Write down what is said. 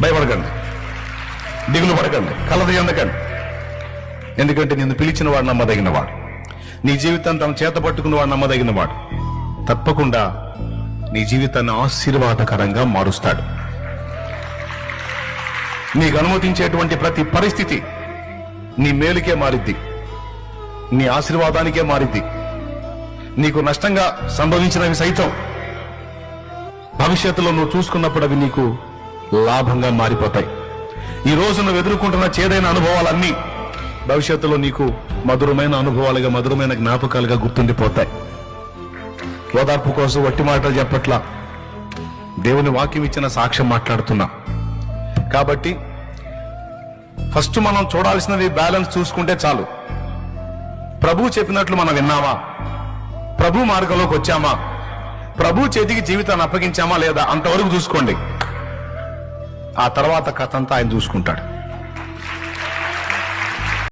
భయపడకండి. దిగులు పడకండి. కలది ఎందుకండి? ఎందుకంటే నిన్ను పిలిచిన వాడు నమ్మదగిన వాడు నీ జీవితాన్ని తన చేత పట్టుకున్న వాడు నమ్మదగిన వాడు తప్పకుండా నీ జీవితాన్ని ఆశీర్వాదకరంగా మారుస్తాడు. నీకు అనుమతించేటువంటి ప్రతి పరిస్థితి నీ మేలుకే మారిద్ది. నీ ఆశీర్వాదానికే మారిద్ది. నీకు నష్టంగా సంభవించినవి సైతం భవిష్యత్తులో నువ్వు చూసుకున్నప్పుడు అవి నీకు లాభంగా మారిపోతాయి. ఈ రోజు నువ్వు ఎదుర్కొంటున్న చేదైన అనుభవాలన్నీ భవిష్యత్తులో నీకు మధురమైన అనుభవాలుగా మధురమైన జ్ఞాపకాలుగా గుర్తుండిపోతాయి. ఓదార్పు కోసం వట్టి మాటలు చెప్పట్లా దేవుని వాక్యం ఇచ్చిన సాక్ష్యం మాట్లాడుతున్నా. కాబట్టి ఫస్ట్ మనం చూడాల్సినది బ్యాలెన్స్ చూసుకుంటే చాలు. ప్రభు చెప్పినట్లు మనం విన్నామా? ప్రభు మార్గంలోకి వచ్చామా? ప్రభు చేతికి జీవితాన్ని అప్పగించామా లేదా? అంతవరకు చూసుకోండి. ఆ తర్వాత కథ అంతా ఆయన చూసుకుంటాడు.